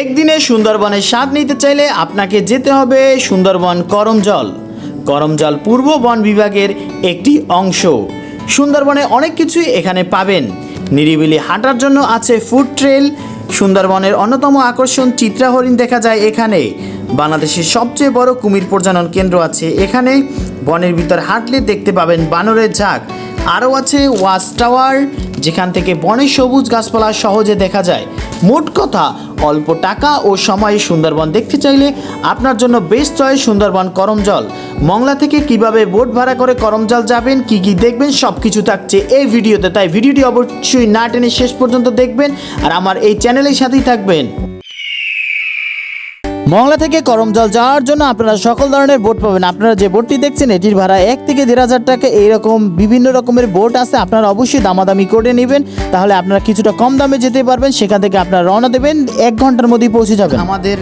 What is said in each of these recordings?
একদিনে সুন্দরবনের স্বাদ নিতে চাইলে আপনাকে যেতে হবে সুন্দরবন করমজল করমজল পূর্ব বন বিভাগের একটি অংশ। সুন্দরবনে অনেক কিছুই এখানে পাবেন। নিরিবিলি হাঁটার জন্য আছে ফুড ট্রেল। সুন্দরবনের অন্যতম আকর্ষণ চিত্রা হরিণ দেখা যায় এখানে। বাংলাদেশের সবচেয়ে বড় কুমির প্রজনন কেন্দ্র আছে এখানে। বনের ভিতর হাঁটলে দেখতে পাবেন বানরের ঝাঁক। আরও আছে ওয়াচ টাওয়ার, যেখান থেকে বনের সবুজ গাছপালা সহজে দেখা যায়। মোট কথা, অল্প টাকা ও সময়ে সুন্দরবন দেখতে চাইলে আপনার জন্য বেস্ট চয়েস সুন্দরবন করমজল মংলা থেকে কীভাবে বোট ভাড়া করে করমজল যাবেন, কি কি দেখবেন সব কিছু থাকছে এই ভিডিওতে। তাই ভিডিওটি অবশ্যই না টেনে শেষ পর্যন্ত দেখবেন আর আমার এই চ্যানেলের সাথেই থাকবেন। মংলা থেকে করমজল যাওয়ার জন্য আপনারা সকল ধরনের বোট পাবেন। আপনারা যে বোটটি দেখছেন, এটির ভাড়া এক থেকে দেড় হাজার টাকা। এইরকম বিভিন্ন রকমের বোট আছে, আপনারা অবশ্যই দামাদামি করে নেবেন। তাহলে আপনারা কিছুটা কম দামে যেতে পারবেন, সেখান থেকে আপনারা রওনা দেবেন, এক ঘণ্টার মধ্যেই পৌঁছে যাবেন। আমাদের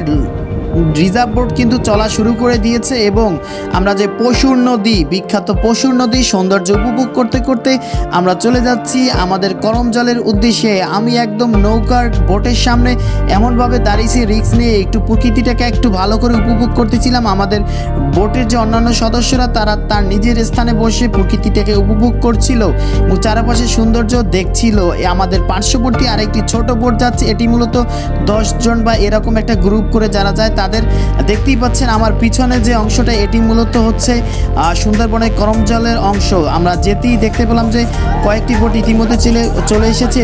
রিজার্ভ বোট কিন্তু চলা শুরু করে দিয়েছে এবং আমরা যে পশুর নদী, বিখ্যাত পশুর নদী সৌন্দর্য উপভোগ করতে করতে আমরা চলে যাচ্ছি আমাদের করম জলের উদ্দেশ্যে। আমি একদম নৌকার বোটের সামনে এমনভাবে দাঁড়িয়েছি রিক্স নিয়ে একটু প্রকৃতিটাকে একটু ভালো করে উপভোগ করতেছিলাম। আমাদের বোটের যে অন্যান্য সদস্যরা, তারা তার নিজের স্থানে বসে প্রকৃতিটাকে উপভোগ করছিল এবং চারপাশে সৌন্দর্য দেখছিল। আমাদের পার্শ্ববর্তী আরেকটি ছোট বোট যাচ্ছে, এটি মূলত দশ জন বা এরকম একটা গ্রুপ করে যারা যায় তাদের দেখতেই পাচ্ছেন আমার পিছনে যে অংশটা, এটি মূলত হচ্ছে সুন্দরবনের করমজলের অংশ। আমরা যেতেই দেখতে পেলাম যে কয়েকটি বোট ইতিমধ্যে চলে চলে এসেছে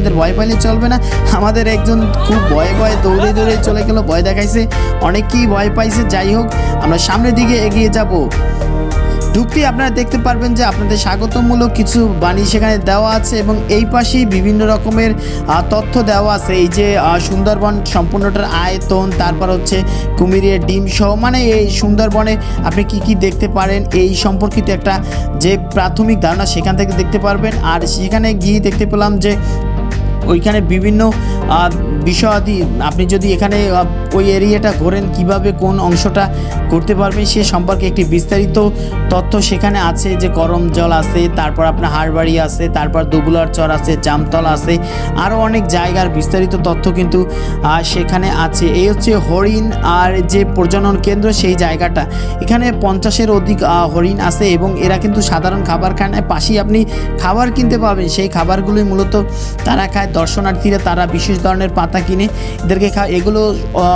এদের ভয় পাইলে চলবে না। আমাদের একজন খুব ভয়ে ভয়ে দৌড়ে দৌড়ে চলে গেল, ভয় দেখাইছে। অনেকেই ভয় পাইছে। যাই হোক, আমরা সামনের দিকে এগিয়ে যাব। ঢুকতেই আপনারা দেখতে পারবেন যে আপনাদের স্বাগতমূলক কিছু বাণী সেখানে দেওয়া আছে এবং এই পাশেই বিভিন্ন রকমের তথ্য দেওয়া আছে। এই যে সুন্দরবন সম্পূর্ণটার আয়তন, তারপর হচ্ছে কুমিরের ডিম সহ মানে এই সুন্দরবনে আপনি কি কি দেখতে পারেন, এই সম্পর্কিত একটা যে প্রাথমিক ধারণা সেখান থেকে দেখতে পারবেন। আর সেখানে গিয়ে দেখতে পেলাম যে ওইখানে বিভিন্ন বিষয়াদি, আপনি যদি এখানে ওই এরিয়াটা ঘোরেন, কীভাবে কোন অংশটা করতে পারবেন সে সম্পর্কে একটি বিস্তারিত তথ্য সেখানে আছে, যে গরম জল আছে, তারপর আপনার হাড়বাড়ি আছে, তারপর দুবুলার চর আছে, জামতল আছে আরও অনেক জায়গার বিস্তারিত তথ্য কিন্তু সেখানে আছে। এই হচ্ছে হরিণ আর যে প্রজনন কেন্দ্র, সেই জায়গাটা। এখানে পঞ্চাশের অধিক হরিণ আছে এবং এরা কিন্তু সাধারণ খাবার খায় না পাশেই আপনি খাবার কিনতে পাবেন। সেই খাবারগুলোই মূলত তারা খায়। দর্শনার্থীরা তারা বিশেষ ধরনের পাতা কিনে এদেরকে খায় এগুলো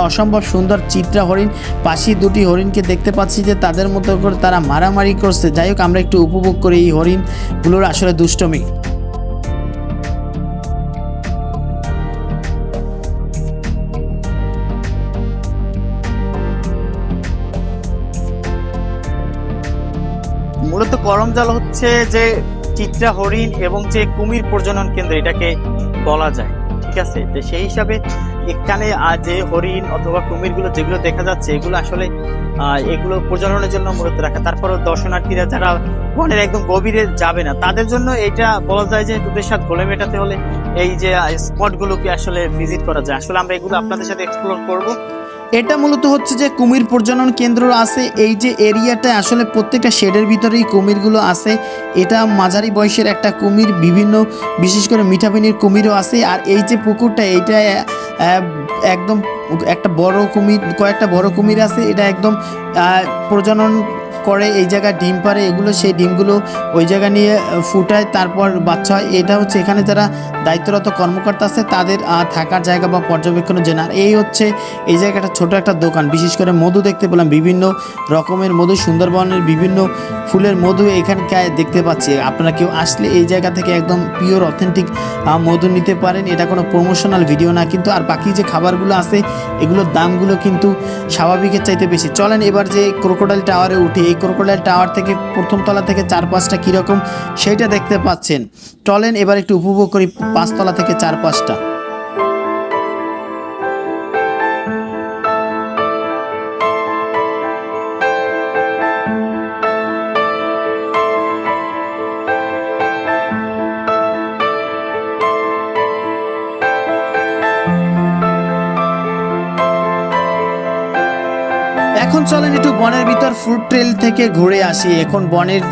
অসম্ভব সুন্দর চিত্রা হরিণ। পাশেই দুটি হরিণকে দেখতে পাচ্ছি যে তাদের মতো করে তারা মারামারি করছে। যাই হোক, আমরা একটু উপভোগ করি এই হরিণগুলোর আসলে দুষ্টমি। মূলত করমজাল হচ্ছে যে চিত্রা হরিণ এবং যে কুমির প্রজনন কেন্দ্র, এটাকে বলা যায়। ঠিক আছে। তো সেই হিসাবে এখানে যে হরিণ অথবা কুমিরগুলো যেগুলো দেখা যাচ্ছে, এগুলো আসলে এগুলো প্রজননের জন্য মূলত রাখা। তারপরে দর্শনার্থীরা যারা বনের একদম গভীরে যাবে না, তাদের জন্য এটা বলা যায় যে দুধের সাথে গোলে মেটাতে হলে এই যে স্পটগুলোকে আসলে ভিজিট করা যায়। আসলে আমরা এগুলো আপনাদের সাথে এক্সপ্লোর করব। এটা মূলত হচ্ছে যে কুমির প্রজনন কেন্দ্র আছে। এই যে এরিয়াটা আসলে প্রত্যেকটা শেডের ভিতরেই কুমিরগুলো আছে। এটা মাঝারি বয়সের একটা কুমির, বিভিন্ন বিশেষ করে মিঠাপিনির কুমিরও আছে। আর এই যে পুকুরটা, এইটা একদম একটা বড় কুমির, কয়েকটা বড় কুমির আছে, এটা একদম প্রজনন করে এই জায়গায় ডিম পারে এগুলো সেই ডিমগুলো ওই জায়গা নিয়ে ফুটায়, তারপর বাচ্চা হয়। এটা হচ্ছে এখানে যারা দায়িত্বরত কর্মকর্তা আছে, তাদের থাকার জায়গা বা পর্যবেক্ষণের জন্য। আর এই হচ্ছে, এই জায়গাটা ছোট একটা দোকান, বিশেষ করে মধু দেখতে পেলাম, বিভিন্ন রকমের মধু, সুন্দরবনের বিভিন্ন ফুলের মধু এখানকায় দেখতে পাচ্ছি। আপনারা কেউ আসলে এই জায়গা থেকে একদম পিওর অথেন্টিক মধু নিতে পারেন, এটা কোনো প্রমোশনাল ভিডিও না, কিন্তু আর বাকি যে খাবারগুলো আছে এগুলোর দামগুলো কিন্তু স্বাভাবিকের চাইতে বেশি। চলেন এবার যে ক্রোকোডাইল টাওয়ারে উঠি। এই ক্রোকোডাইল টাওয়ার থেকে প্রথম তলা থেকে চার পাঁচটা কীরকম সেইটা দেখতে পাচ্ছেন। চলেন এবার একটু উপভোগ করি পাঁচতলা থেকে চার পাঁচটা এখন চলেন একটু বনের ভিতর ফুড ট্রেল থেকে ঘুরে আসি। এখন বনের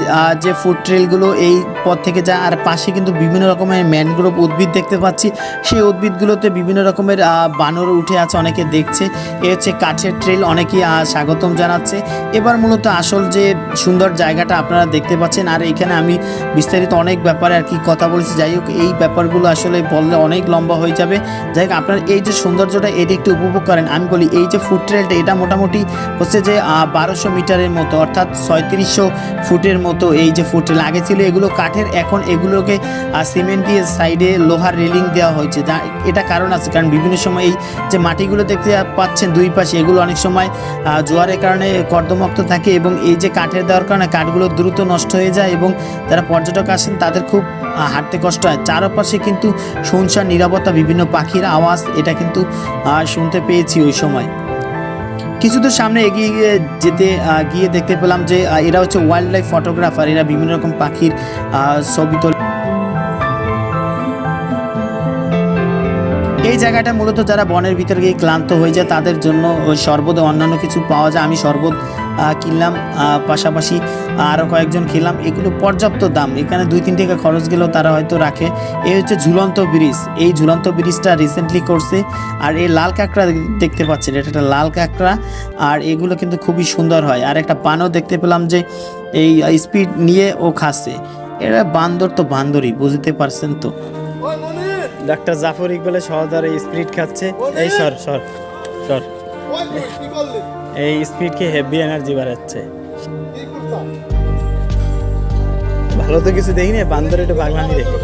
যে ফুড ট্রেলগুলো এই পথ থেকে যায়, আর পাশে কিন্তু বিভিন্ন রকমের ম্যানগ্রোভ উদ্ভিদ দেখতে পাচ্ছি। সেই উদ্ভিদগুলোতে বিভিন্ন রকমের বানর উঠে আছে, অনেকে দেখছে। এ হচ্ছে কাঠের ট্রেল অনেকেই স্বাগতম জানাচ্ছে। এবার মূলত আসল যে সুন্দর জায়গাটা আপনারা দেখতে পাচ্ছেন, আর এখানে আমি বিস্তারিত অনেক ব্যাপারে আর কি কথা বলেছি। যাই হোক, এই ব্যাপারগুলো আসলে বললে অনেক লম্বা হয়ে যাবে। যাই হোক, আপনার এই যে সৌন্দর্যটা, এটি একটু উপভোগ করেন। আমি বলি, এই যে ফুড ট্রেলটা এটা মোটামুটি হচ্ছে যে বারোশো মিটারের মতো, অর্থাৎ ছয়ত্রিশশো ফুটের মতো এই যে ফুড ট্রেল আগে ছিল, এগুলো কাঠের। এখন এগুলোকে সিমেন্ট দিয়ে সাইডে লোহার রেলিং দেওয়া হয়েছে। যা, এটা কারণ আছে, কারণ বিভিন্ন সময় এই যে মাটিগুলো দেখতে পাচ্ছেন দুই পাশে, এগুলো অনেক সময় জোয়ারের কারণে কর্দমাক্ত থাকে এবং এই যে কাঠের দেওয়ার কারণে কাঠগুলো দ্রুত নষ্ট হয়ে যায় এবং যারা পর্যটক আসেন, তাদের খুব হাঁটতে কষ্ট হয়। চারপাশে কিন্তু শুনশান, নিরাপত্তা, বিভিন্ন পাখির আওয়াজ, এটা কিন্তু শুনতে পেয়েছি ওই সময়। কিছু দূর সামনে এগিয়ে গিয়ে যেতে গিয়ে দেখতে পেলাম যে এরা হচ্ছে ওয়াইল্ড লাইফ ফটোগ্রাফার এরা বিভিন্ন রকম পাখির ছবি তোলে। এই জায়গাটা মূলত যারা বনের ভিতরে গিয়ে ক্লান্ত হয়ে যায়, তাদের জন্য শরবত অন্যান্য কিছু পাওয়া যায়। আমি শরবত কিনলাম পাশাপাশি আরও কয়েকজন খেলাম। এগুলো পর্যাপ্ত দাম। এখানে দুই তিন টাকা খরচ গেলেও তারা হয়তো রাখে। এই হচ্ছে ঝুলন্ত ব্রিজ। এই ঝুলন্ত ব্রিজটা রিসেন্টলি করছে। আর এই লাল কাঁকড়া দেখতে পাচ্ছেন এটা একটা লাল কাঁকড়া। আর এগুলো কিন্তু খুবই সুন্দর হয়। আর একটা পানও দেখতে পেলাম যে এই স্পিড নিয়ে ও খাচ্ছে। এরা বান্দর তো বান্দরই বুঝতে পারছেন তো? ডাক্তার জাফর ইকবালের সহদার এই স্পিরিট খাচ্ছে। এই সর সর সর। এই স্পিড কে হেভি এনার্জি বাড়াচ্ছে। ভালো তো কিছু দেখিনি বান্দর একটু বাগলামি দেখে।